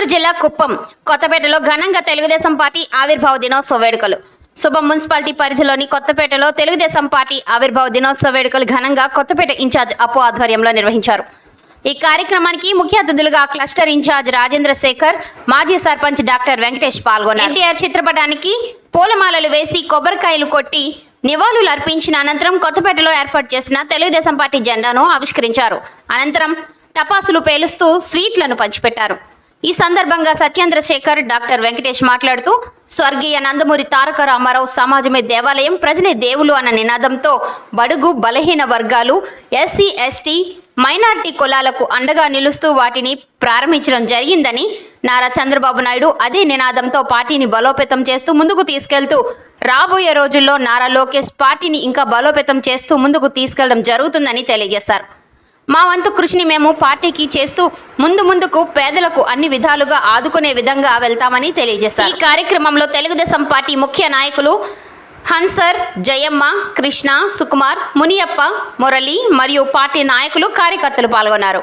గుంటూరు జిల్లా కుప్పం కొత్తపేటలో ఘనంగా తెలుగుదేశం పార్టీ ఆవిర్భావ దినోత్సవ వేడుకలు. శుభం మున్సిపాలిటీ పరిధిలోని కొత్తపేటలో తెలుగుదేశం పార్టీ ఆవిర్భావ దినోత్సవ వేడుకలు ఘనంగా కొత్తపేట ఇన్ఛార్జ్ అప్పు ఆధ్వర్యంలో నిర్వహించారు. ఈ కార్యక్రమానికి ముఖ్య అతిథులుగా క్లస్టర్ ఇన్ఛార్జ్ రాజేంద్ర శేఖర్ మాజీ సర్పంచ్ డాక్టర్ వెంకటేష్ పాల్గొన్నారు. ఎన్టీఆర్ చిత్రపటానికి పూలమాలలు వేసి కొబ్బరికాయలు కొట్టి నివాళులు అర్పించిన అనంతరం కొత్తపేటలో ఏర్పాటు చేసిన తెలుగుదేశం పార్టీ జెండాను ఆవిష్కరించారు. అనంతరం టపాసులు పేలుస్తూ స్వీట్లను పంచిపెట్టారు. ఈ సందర్భంగా సత్యేంద్రశేఖర్ డాక్టర్ వెంకటేష్ మాట్లాడుతూ స్వర్గీయ నందమూరి తారక రామారావు సమాజమే దేవాలయం ప్రజలే దేవులు అన్న నినాదంతో బడుగు బలహీన వర్గాలు ఎస్సీ ఎస్టీ మైనార్టీ కులాలకు అండగా నిలుస్తూ వాటిని ప్రారంభించడం జరిగిందని నారా చంద్రబాబు నాయుడు అదే నినాదంతో పార్టీని బలోపేతం చేస్తూ ముందుకు తీసుకెళ్తూ రాబోయే రోజుల్లో నారా లోకేష్ పార్టీని ఇంకా బలోపేతం చేస్తూ ముందుకు తీసుకెళ్ళడం జరుగుతుందని తెలియజేశారు. మా వంతు కృషిని మేము పార్టీకి చేస్తూ ముందు ముందుకు పేదలకు అన్ని విధాలుగా ఆదుకునే విధంగా వెళ్తామని తెలియజేశారు. ఈ కార్యక్రమంలో తెలుగుదేశం పార్టీ ముఖ్య నాయకులు హన్సర్ జయమ్మ కృష్ణ సుకుమార్ మునియప్ప మురళి మరియు పార్టీ నాయకులు కార్యకర్తలు పాల్గొన్నారు.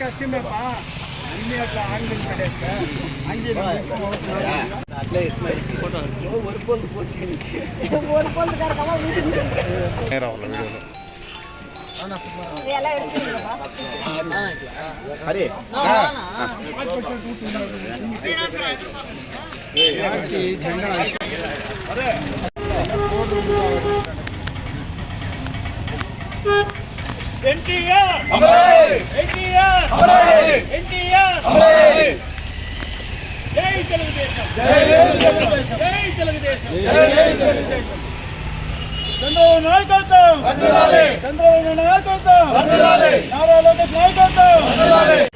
కష్టమేపా ఇండియాలో ఆంగ్లం పడేస్తా అట్లే ஒரு பொழுது போச்சு ஒரு பொழுது கிடக்காம வீட்டுக்கு ஹரி ஜெண்டா ఎన్టీఆర్! ఎన్టీఆర్! ఎన్టీఆర్! జై తెలుగుదేశం! జై తెలుగుదేశం! చంద్రబాబు నాయకత్వం! చంద్రబాబు నాయకత్వం! నారా లోకేష్ నాయకత్వం!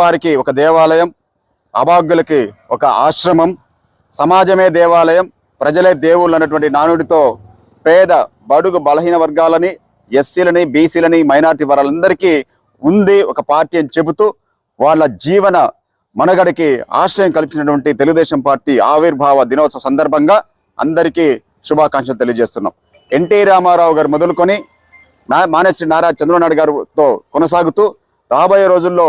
వారికి ఒక దేవాలయం అభాగ్యులకి ఒక ఆశ్రమం సమాజమే దేవాలయం ప్రజలే దేవుళ్ళు అన్నటువంటి నానుడితో పేద బడుగు బలహీన వర్గాలని ఎస్సీలని బీసీలని మైనార్టీ వారందరికీ ఉంది ఒక పార్టీ అని చెబుతూ వాళ్ళ జీవన మనగడికి ఆశ్రయం కల్పించినటువంటి తెలుగుదేశం పార్టీ ఆవిర్భావ దినోత్సవ సందర్భంగా అందరికీ శుభాకాంక్షలు తెలియజేస్తున్నాం. ఎన్టీ రామారావు గారు మొదలుకొని నా మానేశ్రీ నారా చంద్రబాబు గారుతో గారితో కొనసాగుతూ రాబోయే రోజుల్లో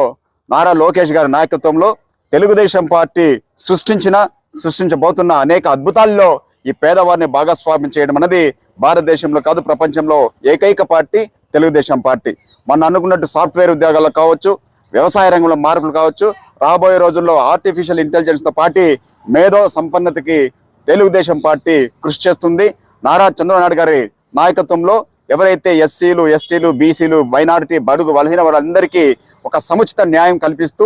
నారా లోకేష్ గారి నాయకత్వంలో తెలుగుదేశం పార్టీ సృష్టించిన సృష్టించబోతున్న అనేక అద్భుతాల్లో ఈ పేదవారిని భాగస్వామ్యం చేయడం అనేది భారతదేశంలో కాదు ప్రపంచంలో ఏకైక పార్టీ తెలుగుదేశం పార్టీ. మొన్న అనుకున్నట్టు సాఫ్ట్వేర్ ఉద్యోగాలు కావచ్చు వ్యవసాయ రంగంలో మార్పులు కావచ్చు రాబోయే రోజుల్లో ఆర్టిఫిషియల్ ఇంటెలిజెన్స్తో పార్టీ మేధో సంపన్నతకి తెలుగుదేశం పార్టీ కృషి చేస్తుంది. నారా చంద్రబాబు నాయుడు గారి నాయకత్వంలో ఎవరైతే ఎస్సీలు ఎస్టీలు బీసీలు మైనారిటీ బడుగు బలహీన వారందరికీ ఒక సముచిత న్యాయం కల్పిస్తూ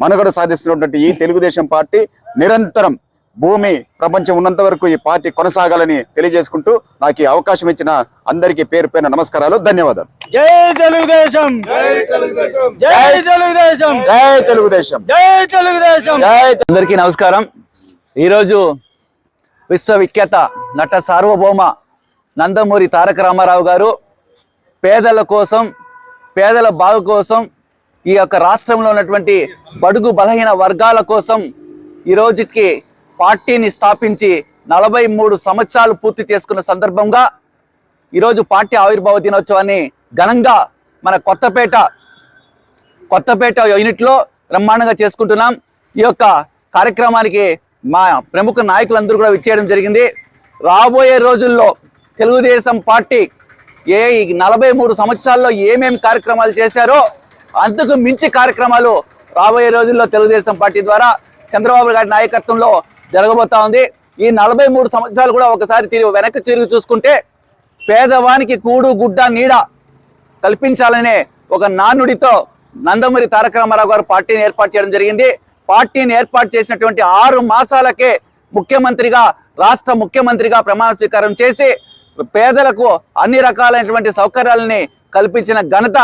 మనుగడ సాధిస్తున్నటువంటి ఈ తెలుగుదేశం పార్టీ నిరంతరం భూమి ప్రపంచం ఉన్నంత వరకు ఈ పార్టీ కొనసాగాలని తెలియజేసుకుంటూ నాకు ఈ అవకాశం ఇచ్చిన అందరికీ పేరు పేరు నమస్కారాలు ధన్యవాదాలు. జై తెలుగుదేశం! జై తెలుగుదేశం! జై తెలుగుదేశం! జై తెలుగుదేశం! జై తెలుగుదేశం! జై అందరికీ నమస్కారం. ఈరోజు విశ్వవిఖ్యాత నట సార్వభౌమ నందమూరి తారక రామారావు గారు పేదల కోసం పేదల బాగు కోసం ఈ యొక్క రాష్ట్రంలో ఉన్నటువంటి బడుగు బలహీన వర్గాల కోసం ఈ రోజుకి పార్టీని స్థాపించి నలభై మూడు సంవత్సరాలు పూర్తి చేసుకున్న సందర్భంగా ఈరోజు పార్టీ ఆవిర్భావ దినోత్సవాన్ని ఘనంగా మన కొత్తపేట కొత్తపేట యూనిట్లో బ్రహ్మాండంగా చేసుకుంటున్నాం. ఈ యొక్క కార్యక్రమానికి మా ప్రముఖ నాయకులందరూ కూడా విచ్చేయడం జరిగింది. రాబోయే రోజుల్లో తెలుగుదేశం పార్టీ ఏ నలభై మూడు సంవత్సరాల్లో ఏమేమి కార్యక్రమాలు చేశారో అంతకు మించి కార్యక్రమాలు రాబోయే రోజుల్లో తెలుగుదేశం పార్టీ ద్వారా చంద్రబాబు గారి నాయకత్వంలో జరగబోతా ఉంది. ఈ నలభై మూడు సంవత్సరాలు కూడా ఒకసారి తిరిగి వెనక్కి తిరిగి చూసుకుంటే పేదవానికి కూడు గుడ్డ నీడ కల్పించాలనే ఒక నానుడితో నందమూరి తారక రామారావు గారు పార్టీని ఏర్పాటు చేయడం జరిగింది. పార్టీని ఏర్పాటు చేసినటువంటి ఆరు మాసాలకే ముఖ్యమంత్రిగా రాష్ట్ర ముఖ్యమంత్రిగా ప్రమాణ స్వీకారం చేసి పేదలకు అన్ని రకాలైనటువంటి సౌకర్యాలని కల్పించిన ఘనత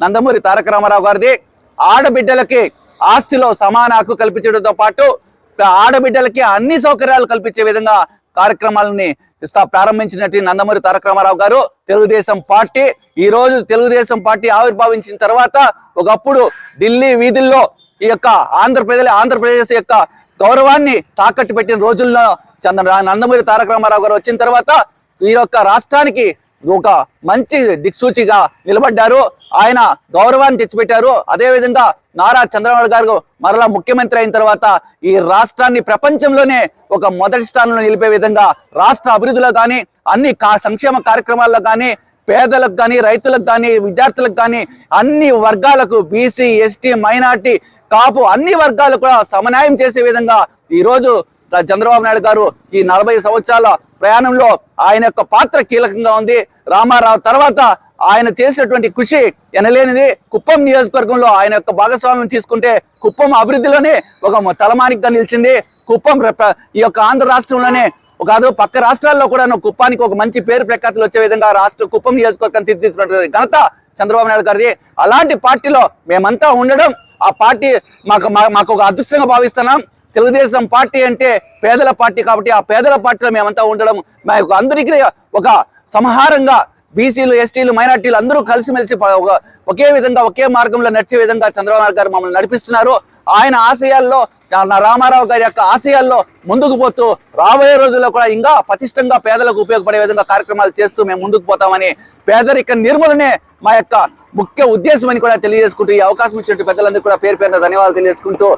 నందమూరి తారక రామారావు గారిది. ఆడబిడ్డలకి ఆస్తిలో సమాన హక్కు కల్పించడంతో పాటు ఆడబిడ్డలకి అన్ని సౌకర్యాలు కల్పించే విధంగా కార్యక్రమాలని ప్రారంభించినట్టు నందమూరి తారక రామారావు గారు తెలుగుదేశం పార్టీ. ఈ రోజు తెలుగుదేశం పార్టీ ఆవిర్భావించిన తర్వాత ఒకప్పుడు ఢిల్లీ వీధుల్లో ఈ యొక్క ఆంధ్రప్రదేశ్ ఆంధ్రప్రదేశ్ యొక్క గౌరవాన్ని తాకట్టు పెట్టిన రోజుల్లో చంద్ర నందమూరి తారక రామారావు గారు వచ్చిన తర్వాత ఈ యొక్క రాష్ట్రానికి ఒక మంచి దిక్సూచిగా నిలబడ్డారు. ఆయన గౌరవాన్ని తెచ్చిపెట్టారు. అదే విధంగా నారా చంద్రబాబు గారు మరలా ముఖ్యమంత్రి అయిన తర్వాత ఈ రాష్ట్రాన్ని ప్రపంచంలోనే ఒక మొదటి స్థానంలో నిలిపే విధంగా రాష్ట్ర అభివృద్ధిలో కానీ అన్ని కా- సంక్షేమ కార్యక్రమాల్లో కానీ పేదలకు కానీ రైతులకు కానీ విద్యార్థులకు కానీ అన్ని వర్గాలకు బీసీ ఎస్టీ మైనార్టీ కాపు అన్ని వర్గాలు కూడా సమన్యాయం చేసే విధంగా ఈ రోజు చంద్రబాబు నాయుడు గారు ఈ నలభై సంవత్సరాల ప్రయాణంలో ఆయన యొక్క పాత్ర కీలకంగా ఉంది. రామారావు తర్వాత ఆయన చేసినటువంటి కృషి ఎనలేనిది. కుప్పం నియోజకవర్గంలో ఆయన యొక్క భాగస్వామ్యం తీసుకుంటే కుప్పం అభివృద్ధిలోనే ఒక తలమానికగా నిలిచింది. కుప్పం ఈ యొక్క ఆంధ్ర రాష్ట్రంలోనే కాదు పక్క రాష్ట్రాల్లో కూడా కుప్పానికి ఒక మంచి పేరు ప్రఖ్యాతులు వచ్చే విధంగా రాష్ట్ర కుప్పం నియోజకవర్గం తీర్చిదిద్దినటువంటి ఘనత చంద్రబాబు నాయుడు గారిది. అలాంటి పార్టీలో మేమంతా ఉండడం ఆ పార్టీ మాకు మా- మాకు ఒక అదృష్టంగా భావిస్తున్నాం. తెలుగుదేశం పార్టీ అంటే పేదల పార్టీ కాబట్టి ఆ పేదల పార్టీలో మేమంతా ఉండడం మాకు అందరికీ ఒక సంహారంగా బీసీలు ఎస్టీలు మైనార్టీలు అందరూ కలిసిమెలిసి ఒక- విధంగా ఒకే మార్గంలో నడిచే విధంగా చంద్రబాబు గారు మమ్మల్ని నడిపిస్తున్నారు. ఆయన ఆశయాల్లో నా రామారావు గారి యొక్క ఆశయాల్లో ముందుకు పోతూ రాబోయే రోజుల్లో కూడా ఇంకా పటిష్టంగా పేదలకు ఉపయోగపడే విధంగా కార్యక్రమాలు చేస్తూ మేము ముందుకు పోతామని పేదరిక నిర్మూలనే మా యొక్క ముఖ్య ఉద్దేశం అని కూడా తెలియజేసుకుంటూ ఈ అవకాశం ఇచ్చినట్టు పెద్దలందరూ కూడా పేరు పేరున ధన్యవాదాలు తెలియజేసుకుంటూ